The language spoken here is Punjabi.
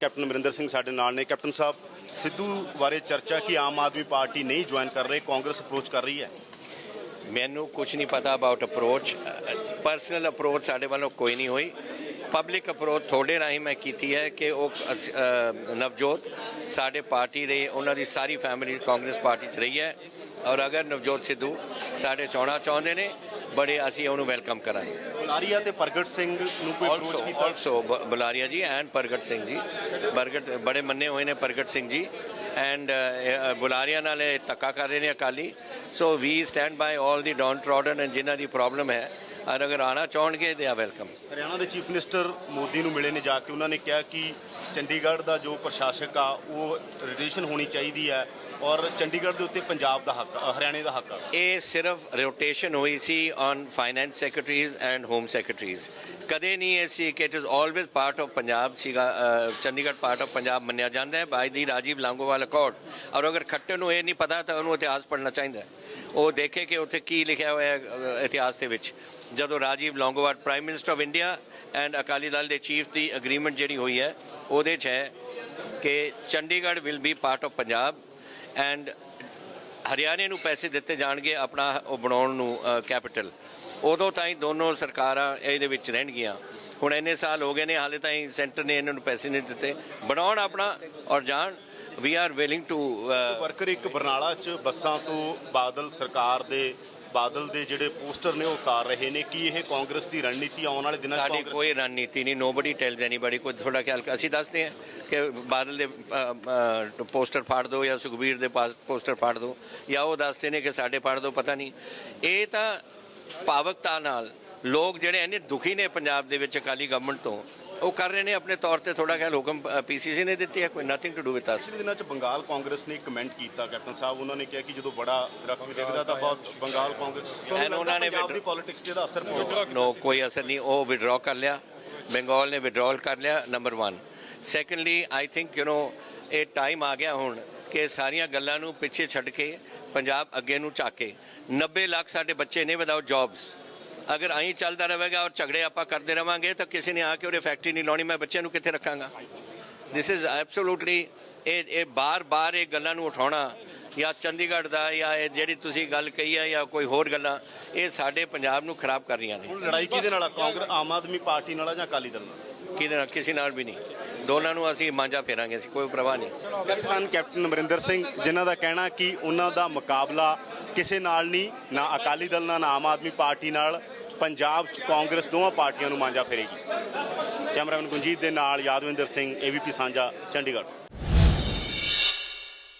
ਕੈਪਟਨ ਅਮਰਿੰਦਰ ਸਿੰਘ ਸਾਡੇ ਨਾਲ ਨੇ। ਕੈਪਟਨ ਸਾਹਿਬ, ਸਿੱਧੂ ਬਾਰੇ ਚਰਚਾ ਕਿ? ਆਮ ਆਦਮੀ ਪਾਰਟੀ ਨਹੀਂ ਜੁਆਇਨ ਕਰ ਰਹੀ, ਕਾਂਗਰਸ ਅਪਰੋਚ ਕਰ ਰਹੀ ਹੈ। ਮੈਨੂੰ ਕੁਝ ਨਹੀਂ ਪਤਾ ਅਬਾਊਟ ਅਪਰੋਚ ਪਰਸਨਲ ਅਪਰੋਚ ਸਾਡੇ ਵੱਲੋਂ ਕੋਈ ਨਹੀਂ ਹੋਈ। ਪਬਲਿਕ ਅਪਰੋਚ ਤੁਹਾਡੇ ਰਾਹੀਂ ਮੈਂ ਕੀਤੀ ਹੈ ਕਿ ਉਹ ਅਸ- ਨਵਜੋਤ ਸਾਡੇ ਪਾਰਟੀ ਦੇ, ਉਹਨਾਂ ਦੀ ਸਾਰੀ ਫੈਮਿਲੀ ਕਾਂਗਰਸ ਪਾਰਟੀ 'ਚ ਰਹੀ ਹੈ। ਔਰ ਅਗਰ ਨਵਜੋਤ ਸਿੱਧੂ ਸਾਡੇ ਚੋਣਾ ਚਾਹੁੰਦੇ ਨੇ, ਬੜੇ ਅਸੀਂ ਉਹਨੂੰ ਵੈਲਕਮ ਕਰਾਂਗੇ। ਬੁਲਾਰੀਆ ਤੇ ਪ੍ਰਗਟ ਸਿੰਘ ਨੂੰ ਕੋਈ ਅਪਰੋਚ ਕੀਤਾ? ਆਲਸੋ ਬੁਲਾਰੀਆ ਜੀ ਐਂਡ ਪ੍ਰਗਟ ਸਿੰਘ ਜੀ। ਪ੍ਰਗਟ ਬੜੇ ਮੰਨੇ ਹੋਏ ਨੇ ਪ੍ਰਗਟ ਸਿੰਘ ਜੀ। ਐਂਡ ਬੁਲਾਰੀਆ ਨਾਲ ਇਹ ਧੱਕਾ ਕਰ ਰਹੇ ਨੇ Akali. So we stand by 올 the downtrodden and ਜਿਨ੍ਹਾਂ ਦੀ ਪ੍ਰੋਬਲਮ ਹੈ। ਔਰ ਅਗਰ ਆਣਾ ਚਾਹਣਗੇ ਦੇ ਆ ਵੈਲਕਮ ਹਰਿਆਣਾ ਦੇ ਚੀਫ ਮਿਨਿਸਟਰ ਮੋਦੀ ਨੂੰ ਮਿਲੇ ਨੇ ਜਾ ਕੇ। ਉਹਨਾਂ ਨੇ ਕਿਹਾ ਕਿ ਚੰਡੀਗੜ੍ਹ ਦਾ ਜੋ ਪ੍ਰਸ਼ਾਸਕ ਆ ਉਹ ਰਿਲੇਸ਼ਨ ਹੋਣੀ ਚਾਹੀਦੀ ਹੈ। ਔਰ ਚੰਡੀਗੜ੍ਹ ਦੇ ਉੱਤੇ ਪੰਜਾਬ ਦਾ ਹੱਕ ਆ, ਹਰਿਆਣੇ ਦਾ ਹੱਕ ਆ। ਇਹ ਸਿਰਫ ਰੋਟੇਸ਼ਨ ਹੋਈ ਸੀ on finance secretaries and home secretaries ਕਦੇ ਨਹੀਂ ਇਹ ਸੀ ਕਿ it is always part of Punjab ਸੀਗਾ ਅ, ਚੰਡੀਗੜ੍ਹ ਪਾਰਟ ਆਫ ਪੰਜਾਬ ਮੰਨਿਆ ਜਾਂਦਾ ਹੈ ਬਾਈ ਦੀ ਰਾਜੀਵ ਲਾਂਗੋਵਾਲ ਅਕੋਰਡ ਔਰ ਅਗਰ ਖੱਟੇ ਨੂੰ ਇਹ ਨਹੀਂ ਪਤਾ ਤਾਂ ਉਹਨੂੰ ਇਤਿਹਾਸ ਪੜ੍ਹਨਾ ਚਾਹੀਦਾ ਹੈ। ਉਹ ਦੇਖੇ ਕਿ ਉੱਥੇ ਕੀ ਲਿਖਿਆ ਹੋਇਆ ਹੈ ਅ, ਇਤਿਹਾਸ ਦੇ ਵਿੱਚ। ਜਦੋਂ Rajiv Longowal prime minister of India and Akali Dal ਦੇ ਚੀਫ ਦੀ ਅਗਰੀਮੈਂਟ ਜਿਹੜੀ ਹੋਈ ਹੈ ਉਹਦੇ 'ਚ ਹੈ ਕਿ Chandigarh will be part of Punjab. And ਹਰਿਆਣੇ ਨੂੰ ਪੈਸੇ ਦਿੱਤੇ ਜਾਣਗੇ ਆਪਣਾ ਉਹ ਬਣਾਉਣ ਨੂੰ ਕੈਪੀਟਲ ਉਦੋਂ ਤਾਈਂ ਦੋਨੋਂ ਸਰਕਾਰਾਂ ਇਹਦੇ ਵਿੱਚ ਰਹਿਣਗੀਆਂ। ਹੁਣ ਇੰਨੇ ਸਾਲ ਹੋ ਗਏ ਨੇ, ਹਾਲੇ ਤਾਈਂ ਸੈਂਟਰ ਨੇ ਇਹਨਾਂ ਨੂੰ ਪੈਸੇ ਨਹੀਂ ਦਿੱਤੇ। ਬਣਾਉਣ ਆਪਣਾ ਔਰ ਜਾਣ we are willing to worker ਇੱਕ ਬਰਨਾਲਾ 'ਚ ਬੱਸਾਂ ਤੋਂ ਬਾਦਲ ਸਰਕਾਰ ਦੇ ਬਾਦਲ ਦੇ ਜਿਹੜੇ ਪੋਸਟਰ ਨੇ ਉਹ ਉਤਾਰ ਰਹੇ ਨੇ। ਕਿ ਇਹ ਕਾਂਗਰਸ ਦੀ ਰਣਨੀਤੀ ਆਉਣ ਵਾਲੇ ਦਿਨਾਂ 'ਚ ਸਾਡੀ ਕੋਈ ਰਣਨੀਤੀ ਨਹੀਂ। ਨੋਬਡੀ ਟੈਲਸ ਐਨੀਬਾਡੀ ਕੋਈ ਥੋੜਾ ਖਿਆਲ ਅਸੀਂ ਦੱਸਦੇ ਹਾਂ ਕਿ ਬਾਦਲ ਦੇ ਪੋਸਟਰ ਫਾੜ ਦਿਓ ਜਾਂ ਸੁਖਬੀਰ ਦੇ ਪਾਸ ਪੋਸਟਰ ਫਾੜ ਦਿਓ ਜਾਂ ਉਹ ਦੱਸਦੇ ਨੇ ਕਿ ਸਾਡੇ ਫਾੜ ਦਿਓ ਪਤਾ ਨਹੀਂ। ਇਹ ਤਾਂ ਭਾਵਕਤਾ ਨਾਲ ਲੋਕ ਜਿਹੜੇ ਇੰਨੇ ਦੁਖੀ ਨੇ ਪੰਜਾਬ ਦੇ ਵਿੱਚ ਅਕਾਲੀ ਗਵਰਨਮੈਂਟ ਤੋਂ ਉਹ ਕਰ ਰਹੇ ਨੇ ਆਪਣੇ ਤੌਰ ਤੇ ਥੋੜਾ ਖਿਆਲ ਹੁਕਮ ਪੀਸੀਸੀ ਨੇ ਦਿੱਤੀ ਹੈ ਕੋਈ nothing to do with us ਪਿਛਲੇ ਦਿਨਾਂ 'ਚ ਬੰਗਾਲ ਕਾਂਗਰਸ ਨੇ ਕਮੈਂਟ ਕੀਤਾ ਕੈਪਟਨ ਸਾਹਿਬ ਉਹਨਾਂ ਨੇ ਕਿਹਾ ਕਿ ਜਦੋਂ ਬੜਾ ਦਰਖਤ ਦਿਖਦਾ ਤਾਂ ਬਹੁਤ ਬੰਗਾਲ ਕਾਂਗਰਸ ਲੱਗਦਾ ਉਹਨਾਂ ਨੇ ਪੰਜਾਬ ਦੀ ਪੋਲਿਟਿਕਸ ਤੇ ਇਹਦਾ ਅਸਰ ਪਊਗਾ ਨੋ ਕੋਈ ਅਸਰ ਨਹੀਂ ਉਹ ਵਿਡਰਾਅ ਕਰ ਲਿਆ। ਬੰਗਾਲ ਨੇ ਵਿਡਰਾਅਲ ਕਰ ਲਿਆ number 1 secondly I think you know ਇਹ ਟਾਈਮ ਆ ਗਿਆ ਹੁਣ ਕਿ ਸਾਰੀਆਂ ਗੱਲਾਂ ਨੂੰ ਪਿੱਛੇ ਛੱਡ ਕੇ ਪੰਜਾਬ ਅੱਗੇ ਨੂੰ ਝਾਕੇ। 90 ਲੱਖ ਸਾਡੇ ਬੱਚੇ ਨੇ ਵਿਦਆਊਟ ਜੌਬਸ ਅਗਰ ਐਂ ਚੱਲਦਾ ਰਹੇਗਾ ਔਰ ਝਗੜੇ ਆਪਾਂ ਕਰਦੇ ਰਵਾਂਗੇ ਤਾਂ ਕਿਸੇ ਨੇ ਆ ਕੇ ਉਹਦੇ ਫੈਕਟਰੀ ਨਹੀਂ ਲਾਉਣੀ ਮੈਂ ਬੱਚਿਆਂ ਨੂੰ ਕਿੱਥੇ ਰੱਖਾਂਗਾ? ਥਿਸ ਇਜ਼ ਐਬਸੋਲੂਟਲੀ ਇਹ ਇਹ ਬਾਰ-ਬਾਰ ਇਹ ਗੱਲਾਂ ਨੂੰ ਉਠਾਉਣਾ ਜਾਂ ਚੰਡੀਗੜ੍ਹ ਦਾ ਜਾਂ ਇਹ ਜਿਹੜੀ ਤੁਸੀਂ ਗੱਲ ਕਹੀ ਹੈ ਜਾਂ ਕੋਈ ਹੋਰ ਗੱਲਾਂ ਇਹ ਸਾਡੇ ਪੰਜਾਬ ਨੂੰ ਖਰਾਬ ਕਰ ਰਹੀਆਂ ਨੇ। ਹੁਣ ਲੜਾਈ ਕਿਹਦੇ ਨਾਲ ਆ? ਕਾਂਗਰਸ ਆਮ ਆਦਮੀ ਪਾਰਟੀ ਨਾਲ ਜਾਂ ਅਕਾਲੀ ਦਲ ਨਾਲ? ਕਿਹਦੇ ਨਾਲ? ਕਿਸੇ ਨਾਲ ਵੀ ਨਹੀਂ। ਦੋਨਾਂ ਨੂੰ ਅਸੀਂ ਮਾਂਜਾ ਫੇਰਾਂਗੇ ਅਸੀਂ ਕੋਈ ਪਰਵਾਹ ਨਹੀਂ। ਪਾਕਿਸਤਾਨ ਕੈਪਟਨ ਅਮਰਿੰਦਰ ਸਿੰਘ ਜਿਨ੍ਹਾਂ ਦਾ ਕਹਿਣਾ ਕਿ ਉਹਨਾਂ ਦਾ ਮੁਕਾਬਲਾ ਕਿਸੇ ਨਾਲ ਨਹੀਂ ਨਾ ਅਕਾਲੀ ਦਲ ਨਾਲ ਨਾ ਆਮ ਆਦਮੀ ਪਾਰਟੀ ਨਾਲ ਪੰਜਾਬ 'ਚ ਕਾਂਗਰਸ ਦੋਵਾਂ ਪਾਰਟੀਆਂ ਨੂੰ ਮਾਂਜਾ ਫੇਰੇਗੀ। ਕੈਮਰਾਮੈਨ ਗੁੰਜੀਤ ਦੇ ਨਾਲ ਯਾਦਵਿੰਦਰ ਸਿੰਘ, ਏਬੀਪੀ ਸਾਂਝਾ, ਚੰਡੀਗੜ੍ਹ।